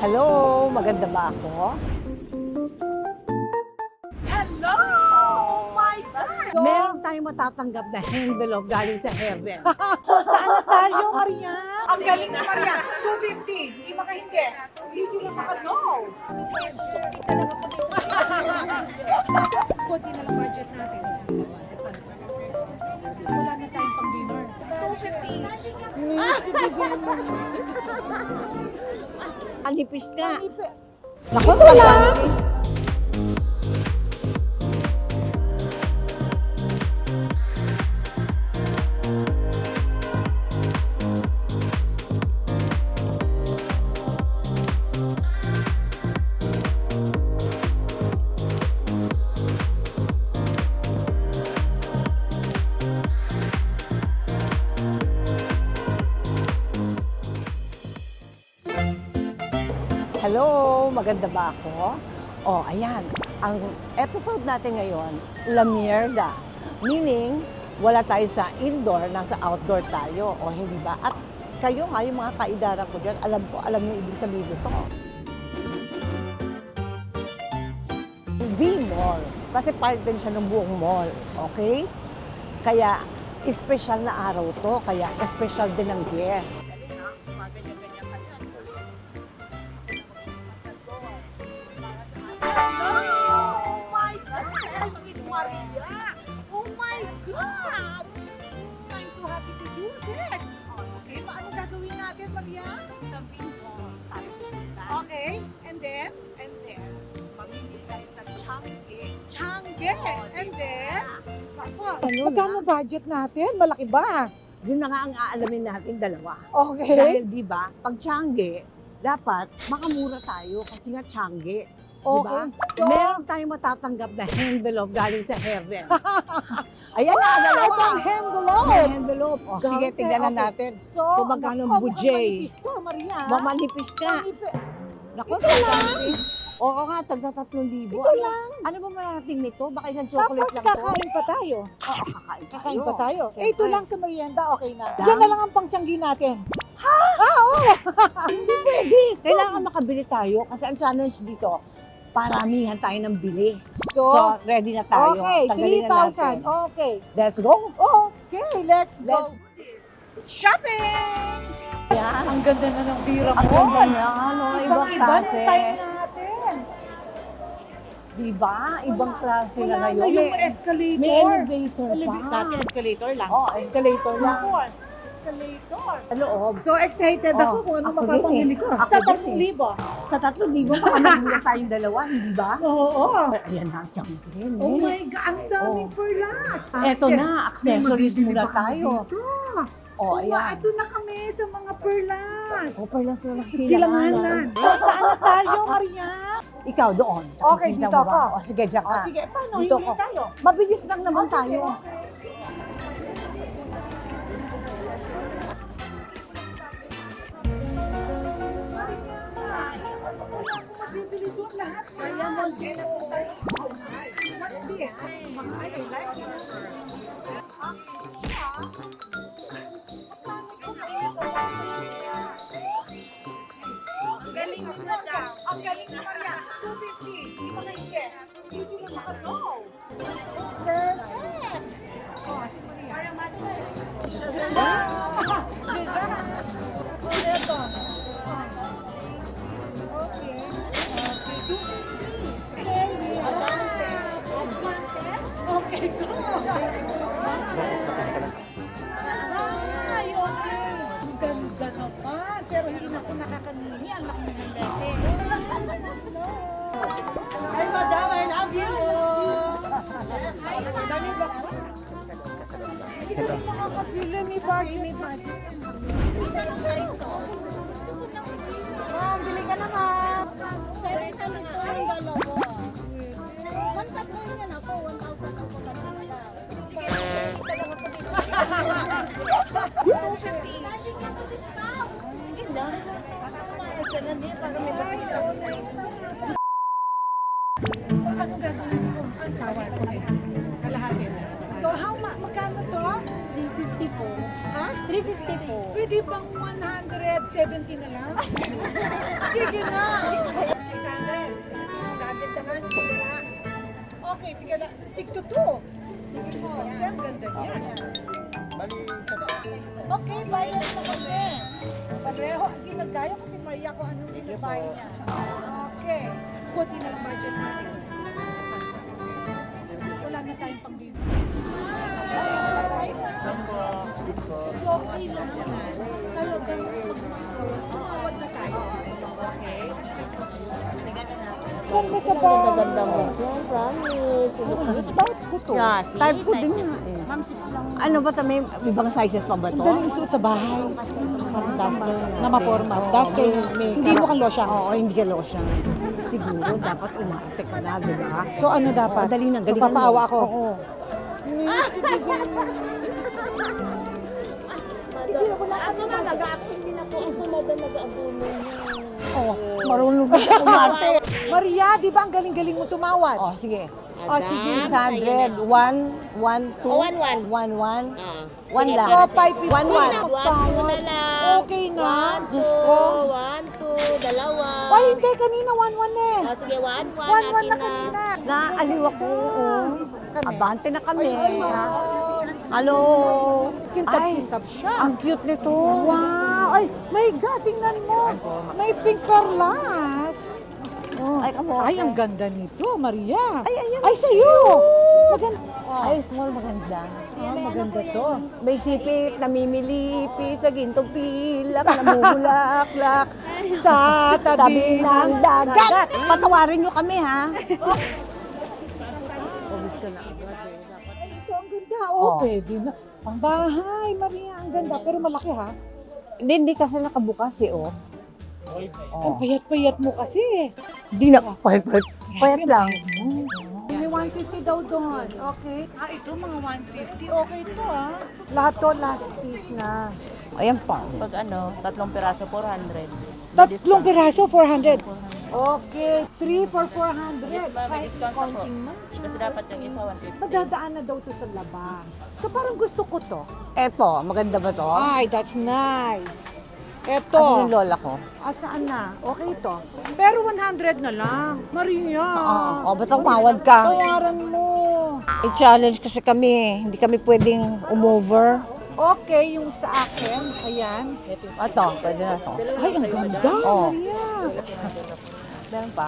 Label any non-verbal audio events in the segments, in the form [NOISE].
Hello, maganda ba ako? Hello! Oh my God! Meron tayong matatanggap na envelope galing sa heaven. [LAUGHS] So, saan na tayo, Maria? Ang galing ni Maria. 250. Hindi maka hindi. Sila maka-no. Kunti [LAUGHS] na lang budget natin. Wala na tayong pang-dinner. 250. Ang [LAUGHS] nipis nga. Naku, tandaan. Maganda ba ako? Oh, ayan. Ang episode natin ngayon, La Mierda. Meaning, wala tayo sa indoor, nasa outdoor tayo. O hindi ba? At kayo nga, yung mga kaidara ko dyan, alam ko, alam niyo ibig sabihin nito. V-Mall. Kasi part din siya ng buong mall. Okay? Kaya, special na araw to. Kaya, special din ang guest. And then? Ano magkano budget natin? Malaki ba? Yun na nga ang aalamin natin dalawa. Okay. Dahil di ba, pag Tiangge, dapat makamura tayo kasi nga Tiangge. Di ba? So, Meron tayong matatanggap na envelope galing sa heaven. [LAUGHS] Ayan na, ito dalawa. ang envelope. May envelope. O, sige, tignan na okay. natin. So, Kung magkano ang budget. mukhang manipis to, Maria. Mamanipis ka. Manipis. Naku, tatanggapin. Oo nga, tagda 3,000. Ito Ano- lang. Ano ba mararating nito? Baka isang chocolate Tapos lang to? kakain pa tayo. Oo, kakain tayo. Kakain pa tayo. Eh, ito lang sa merienda, okay na. Yan na lang ang pangtiyanggi natin. [LAUGHS] Hindi pwede. Kailangan makabili tayo kasi ang challenge dito, paramihan tayo ng bili. So, So, ready na tayo. okay, Tanggalin na natin. 3,000. Okay. Let's go. Okay, let's go. Let's Shopping! Yan. Ang ganda na ng bira Ang ganda niya, ano, ibang Ibang-iba na klase. yung time natin. Diba? Ibang klase na Wala na ngayon. yung May, escalator. may elevator pa. Dati escalator lang. Oh, escalator lang. Escalator. Sa loob. So excited Oh, ako kung ano ako din eh. ko. Ako Sa din eh. 3,000. Sa tatlong libo, baka magmula tayong dalawa, hindi ba? Oo. Ayan na, champion. Oh eh. my God, ang daming Oh. perlas. Eto na, accessories May muna tayo. dito. Oh, Oo, ayan. ito na kami sa mga perlas. Oh, perlas na lang Silanganan. So, [LAUGHS] saan na tayo, Maria? Ikaw doon. Okay, dito mo ba? ako. O sige, diyan O ka. sige, paano? Dito Hindi ko. tayo. Mabilis lang naman Okay, tayo. okay. Wala akong mabibili doon lahat. Kaya mo. What's this? Mga I like it. Makakapili. May budget. May budget. Ma'am, bili ka na, ma'am. Seven ka na nga ang dalawa. One tatlo yan ako, 1,000 ang pagkat talaga. Lagi ka to discount. Sige na. Ka na din para may sa Ano gagawin ko? Ang tawad ko rin. Kalahati na. So, how ma magkano to? 350 po. Ha? 350 po. Pwede bang 170 na lang? Sige na. 600. 600 na nga, sige na. Okay, tiga na. Tigto to. Sige po. Kasi ang ganda niya. Okay, bayad na kami. Pareho, hindi nagkaya kasi Maria kung anong binabay niya. Okay. Kunti na lang budget natin. Wala na tayong pang So, kailangan talagang magmagawa. Tumawag na tayo. Okay? Ganda sa ba? Ganda mo. Promise. Type ko to. Yeah, see? Type ko din nga eh. Ma'am, 6 lang. Ano ba ito? May ibang sizes pa ba to? Dali isuot sa bahay. Parang duster. Na maporma. Duster. Hindi mo ka lotion. Oo, hindi ka lotion. Siguro dapat umarte ka na, di ba? So ano dapat? Dali na, galingan mo. ako. Oo. Ako na, nag-a-acting din ako. Ako na ba nag-aabuno niya? Oo, marunong ba siya umarte? [LAUGHS] Maria, di ba ang galing-galing mo tumawad? Oh, sige. Oh, sige. 600, 1, 1, 2, Oh, one, one. 1, 1. Ah. One Sige, lang. So, sige. 550. One, one. One, two na lang. Okay na. One, Diyos ko. One, two, dalawa. Ay, hindi. Kanina 1-1 eh. Oh, sige, one, one. 1-1 na akin kanina. Naaliw ako. Kami. Abante na kami. Ay, Hello. Kintab-kintab siya. Ang cute nito. Wow! Ay, my God, tingnan mo. May pink perlas. Oh. Ay, kamo. Ay, ang ganda nito, Maria. Ay, ayan. Ay, sa'yo. Maganda. Ay, small maganda. Ah, maganda to. May sipit, namimilipit sa gintong pilak, namumulaklak [LAUGHS] Sa tabi ng dagat. Patawarin nyo kami, ha? [LAUGHS] Obis ka na agad, eh. Ito ang ganda. Oh, Oh. pwede na. Ang bahay, Maria, ang ganda. Pero malaki ha. Hindi, hindi kasi nakabukas, eh, oh. Ang Oh. payat-payat mo kasi. Hindi na, [LAUGHS] payat, payat, payat lang. May 150 daw doon. Okay. Ah, ito mga 150. Okay to ah. Lahat to last piece na. Ayan pa. Pag ano, tatlong piraso, 400. Tatlong piraso, 400. Okay. 3 for 400. Yes, ma'am, may Kahit discount ako. konting man. Kasi dapat yung isa, 150. Madadaan na daw to sa laba. So parang gusto ko to. Eto, maganda ba to? Ay, that's nice. Kasi Eto. yung lola ko. Asaan na? Okay to. Pero 100 na lang. Maria. Oo, oh, ba't umawad ka? Tawaran mo. I-challenge kasi kami. Hindi kami pwedeng umover. Okay, yung sa akin. Ayan. Ito, pwede na to. Ay, ang ganda, Oo. Maria. [LAUGHS] Meron pa?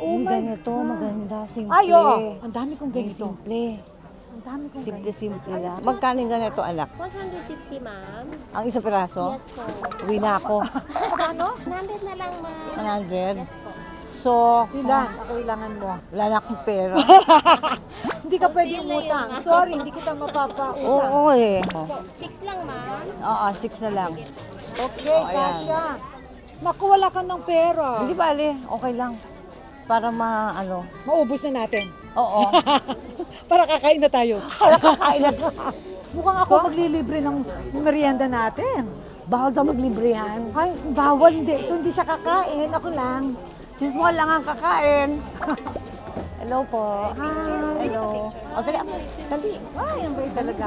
Oh Ang my ganito, maganda, simple. Ay, oo. Ang dami kong May ganito. simple. Ang dami kong ganito. Simple-simple lang. Magkano yung ganito, anak? 150, ma'am. Ang isang piraso? Yes po. Uwi na ako. Ano? 100 na lang, ma'am. 100. Yes po. So, Ilan ang kailangan mo? wala na akong pera. [LAUGHS] Hindi ka pwede umutang. Sorry, hindi kita mapapautang. Oo eh. Po, 6 lang, ma'am. Oo, six na lang. Okay, Oh, kasha. Naku, wala ka ng pera. Hindi bali, okay lang. Para ma, ano, Maubos na natin. oo. [LAUGHS] Para kakain na tayo. Para kakain na. Mukhang ako maglilibre ng merienda natin. Bawal daw maglibre yan. Ay, bawal hindi. So, hindi siya kakain. Ako lang. Small lang ang kakain. [LAUGHS] Hello po. Hi. Hello. O, dali. Dali. Ay, ang bait talaga.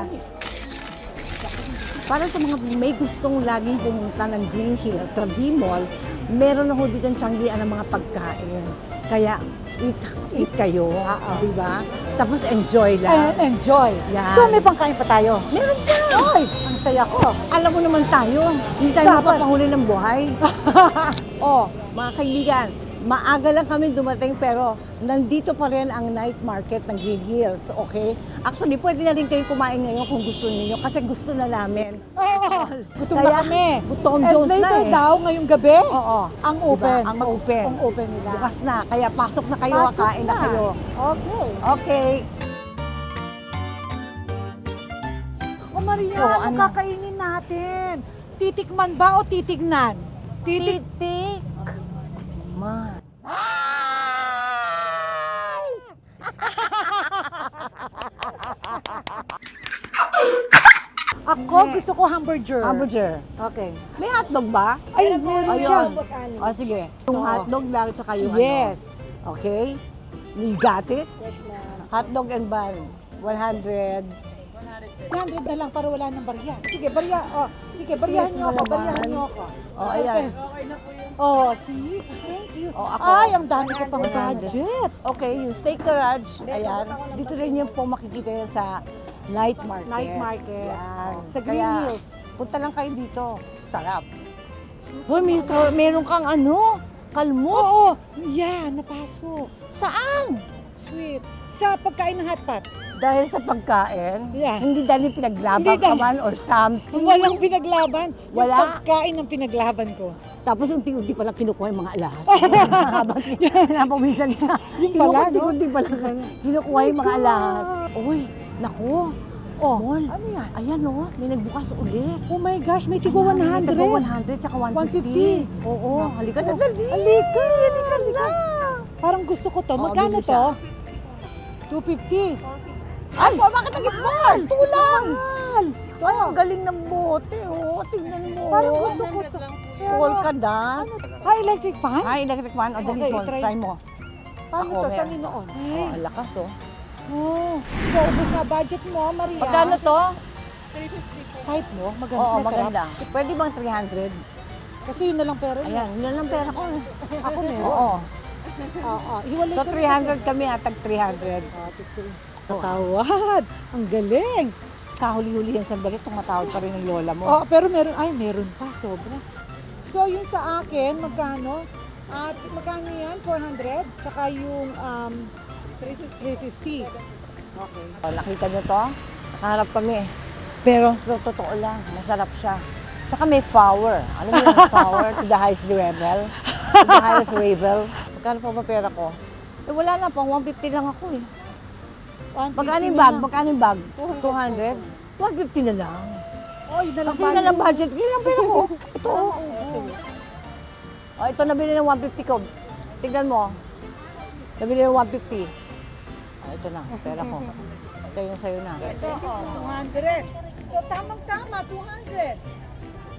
Para sa mga may gustong laging pumunta ng Green Hills sa V-Mall, meron na ho dito ang tiyanggian ng mga pagkain. Kaya, eat, eat kayo, di ba? Tapos enjoy And lang. enjoy. Yan. So, may pangkain pa tayo. Meron pa! Ay, ang saya ko. Alam mo naman tayo, hindi tayo Dapat. mapapahuli ng buhay. [LAUGHS] Oh, Mga kaibigan, maaga lang kami dumating pero nandito pa rin ang night market ng Green Hills, okay? Actually, pwede na rin kayo kumain ngayon kung gusto niyo kasi gusto na namin. oh, gutom Kaya, na kami. gutom And Jones na later eh. daw, ngayong gabi, Oo. ang Diba? open. Ang open. Ang open nila. Bukas na, kaya pasok na kayo, Pasok kain na. kayo. Okay. Okay. O Maria, Oo, ano ano? kakainin natin? Titikman ba o titignan? Titik. Titik. Man. Ako, gusto ko hamburger. Hamburger. Okay. May hotdog ba? Ay, meron siya. Ayun. O, sige. Yung Oo. hotdog lang, tsaka yung Yes. ano. Okay? You got it? Hotdog and bun. 100. 100 na lang para wala ng barya. Sige, barya. Oh, sige, baryahan niyo ako, baryahan niyo ako. Oh, ayan. Oh, see? Thank you. Oh, ako. Ay, ang dami ko pang 100. budget. Okay, yung steak garage, ayan. Dito rin yung po makikita yan sa night market. Night market. Yan. Sa Green Kaya, Hills. Punta lang kayo dito. Sarap. Hoy, may, ka- meron kang ano? Kalmot. Oo, yeah, napasok. Saan? Sweet. Sa pagkain ng hotpot. Dahil sa pagkain? Yeah. Hindi dahil pinaglaban Hindi ka dahil- man or something? Walang pinaglaban. Yung Wala? pagkain ng pinaglaban ko. Tapos unti-unti pala kinukuha yung mga alahas. [LAUGHS] Habang napawisan siya. [LAUGHS] Yung pala, no? Unti-unti pala kinukuha yung mga alahas. Uy, naku. Oh, Small. ano yan? Ayan o, may nagbukas ulit. Oh my gosh, may tigo 100. May taga 100 tsaka 150. 150. Oo, halika na dali. halika, halika na. Parang gusto ko to. Oo, Magkano bili siya. to? 250. Ay, po, bakit ang mahal? Tulang! Ay, ang galing ng bote. Oo, tingnan mo. Parang gusto ko to. Polka dot. Ay, electric fan? Ay, electric fan. O, dali Okay, mo. try- Try mo. Paano Ako, to? Saan inoon? Oh, ang lakas oh. Oh, so, ubus na budget mo, Maria. Magkano to? Kahit mo, maganda. Oo, maganda. Pwede bang 300? Kasi yun na lang pera niya. Ayan, yun lang pera ko. Ako meron. Oo. Oo, hiwalay So, ko na 300 kami ha, tag 300. Tatawad. Ang galing. Kahuli-huli yan sandali, tumatawag pa rin ng lola mo. Oh, pero meron, ay, meron pa, sobra. So, yung sa akin, magkano? At magkano yan? 400? Tsaka yung um, 350. Okay. Oh, nakita nyo to? Nakaharap kami. Pero sa totoo lang, masarap siya. Tsaka may flour. Alam mo yung flour to the highest level? To the highest level. Magkano pa ba pera ko? Eh wala na, pang 150 lang ako eh. 150 Magkano yung bag? Magkano yung bag? 200? 150 na lang. Oh, yun na lang Kasi yun na lang budget. Yun lang pera ko. Ito. oh. Oh, ito nabili ng 150 ko. Tignan mo. Nabili ng 150. Oh, ito na, pera ko. Sa'yo na, sa'yo na. Ito, oh, 200. So, tamang-tama, 200.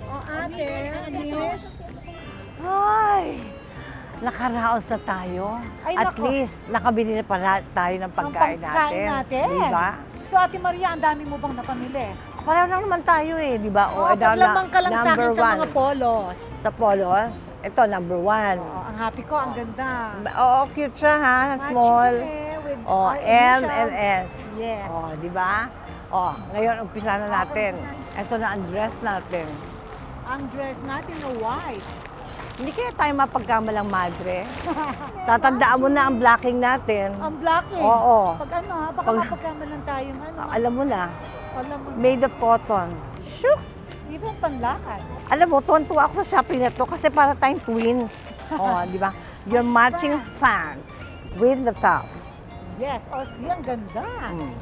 O, ate, miss. Ay! Nakaraos na tayo. Ay, At nako. least, nakabili na pala tayo ng pagkain, pagkain natin. Di ba? So, ate Maria, ang dami mo bang napamili? Pareho lang naman tayo eh, di ba? Oh, eh, daw na- paglamang ka lang sa akin number sa one. mga polos. Sa polos, ito, number one. Oh, ang happy ko, ang ganda. Oo, cute siya ha, Matching small. eh, with Oh, our M initials. and S. Yes. Oh, di ba? Oh, ngayon, umpisa na natin. Ito na ang dress natin. Ang dress natin na white. Hindi kaya tayo mapagkamalang madre. [LAUGHS] Tatandaan mo na ang blocking natin. Ang black eh. Oo. Pag ano ha, baka Pag- mapagkamalan tayong ano. Alam mo na, Alam mo, made of cotton. Shook! even panlakad. Alam mo, tuwan-tuwa ako sa shopping na to kasi para tayong twins. [LAUGHS] oh, di ba? Your matching pants with the top. Yes, oh, ang ganda. Mm.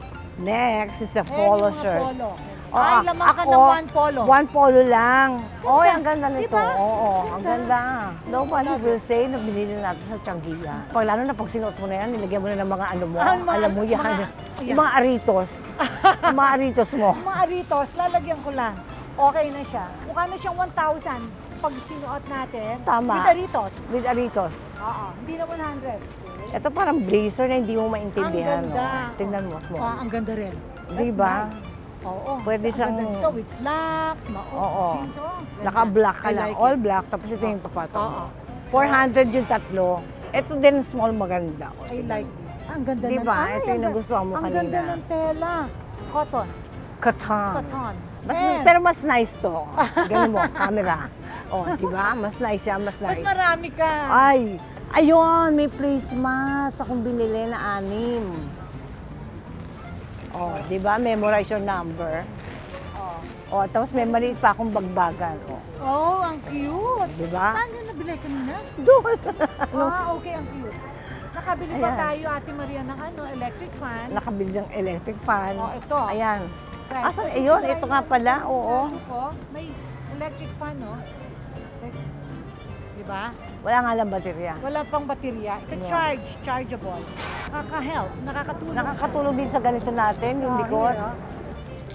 Next is the Eh, polo shirt. polo. Oh, Ay, lamang ka ng one polo. One polo lang. Oh, ang ganda nito. Diba? Oo, ang ganda. Nobody will say na binili natin sa Changiya. Pag lalo na pag sinuot mo na yan, nilagyan mo na ng mga ano mo. Ah, mga- alam mo yan. mga- yung mga aritos. yung mga aritos mo. Yung mga aritos, lalagyan ko lang. Okay na siya. Mukha na siyang 1,000 pag sinuot natin. Tama. With aritos. With aritos. Oo, hindi na 100. Ito parang blazer na hindi mo maintindihan. Ang ganda. no? Tingnan mo, small. Ah, ang ganda rin. Di ba? Oo. Pwede Ang siyang- nito with slacks, ma- Oo. jeans, oh. Naka-black ka I lang. like All it. black. Tapos ito yung papatong. Oo. 400 yung tatlo. Ito din small maganda. I like this. Ang ganda Di ng- ba? Ay, Ito yung ang ga- nagustuhan mo Ang kanina. ganda ng tela. Cotton. Katan. Cotton. Mas, And, pero mas nice to. [LAUGHS] Ganun mo, camera. Oh, di ba? Mas nice siya, mas mas nice. marami ka. Ay, ayun, may placemats akong binili na anim. Oh, di ba? Memorize your number. Oh. Oh, tapos may maliit pa akong bagbagan. Oh, oh, ang cute. di ba? Saan yun nabili kanina? Doon. [LAUGHS] Ah, okay, ang cute. Nakabili Ayan. tayo, Ate Maria, ng ano, electric fan? Nakabili ng electric fan. Oh, ito. Ayan. Try. Asan? Ayun, ito nga pala. Oo. Ko, may electric fan, no? Di ba? Wala nga lang baterya. Wala pang baterya. It's a Yeah. charge, chargeable. Nakaka-help, nakakatulong. Nakakatulong din sa ganito natin, yung Ah, likod. oh.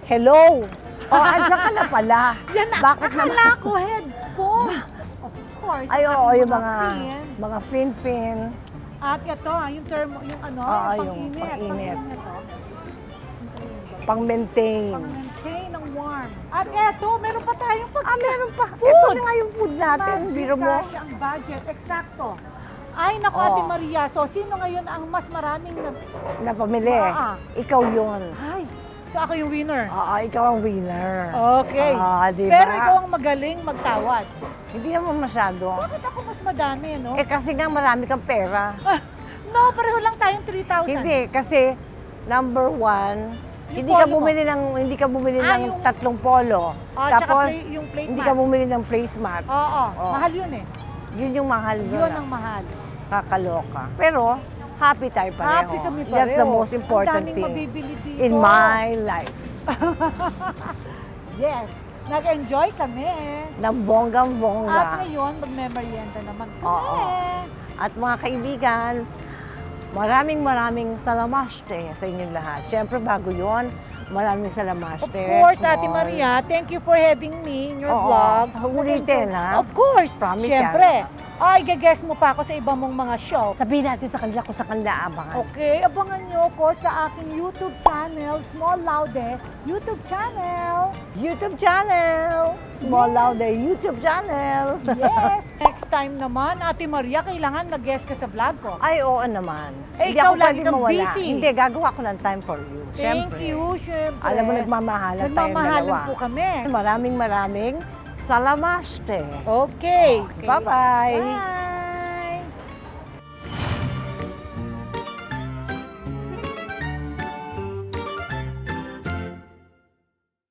Hello! Oh, [LAUGHS] andyan ka na pala. Yan na, Bakit akala naman? ko headphone. Of course. Ay, oo, yung mga, pin. mga fin-fin. At ito, ah, yung term, yung ano, Oo, yung yung pang-init. pang-init. Pang-init. Pang-maintain. Warm. At eto, meron pa tayong pag Ah, meron pa. Food. Ito na nga yung food natin. Budget Biro mo. cash ang budget. Eksakto. Ay, naku, Oo. Ate Maria. So, sino ngayon ang mas maraming na... Napamili. Ah, ah. Ikaw yun. Ay, so ako yung winner. Oo, ikaw ang winner. Okay. Ah, di ba? Pero ikaw ang magaling magtawad. Hindi naman masyado. Bakit ako mas madami, no? Eh kasi nga marami kang pera. [LAUGHS] No, pareho lang tayong 3,000. Hindi, kasi number one, hindi ka bumili ng hindi ka bumili Ah, ng yung- tatlong polo. Ah, tsaka Tapos play- yung plate hindi mat. ka bumili ng placemat. Oo, Oo. mahal yun eh. Yun yung mahal Yun ang mahal. Kakaloka. Pero happy tayo pareho. Happy kami pareho. That's the most important Ang daming thing mabibili dito. in my life. [LAUGHS] Yes. Nag-enjoy kami. Na bonggang-bongga. At ngayon, mag-memorienda naman kami. Oo. At mga kaibigan, maraming maraming salamaste sa inyong lahat. Siyempre, bago yon maraming salamaste. Of course, Ate. Maria, thank you for having me in your Oo. vlog. Ulitin, ha? Of course. Promise Siyempre. Ay, gaguess mo pa ako sa iba mong mga show. Sabihin natin sa kanila kung sa kanila abangan. Okay, abangan nyo ko sa aking YouTube channel, Small Laude YouTube channel. YouTube channel! Small Laude YouTube channel! Yes! [LAUGHS] Next time naman, Ate Maria, kailangan mag-guest ka sa vlog ko. Ay, oo naman. Eh, Hindi ikaw ako lagi pwedeng kang busy. Hindi, gagawa ko ng time for you. Thank you, syempre. Alam mo, nagmamahalan tayong Nagmamahalan dalawa. po kami. Maraming maraming salamaste. Okay. Bye-bye! Bye!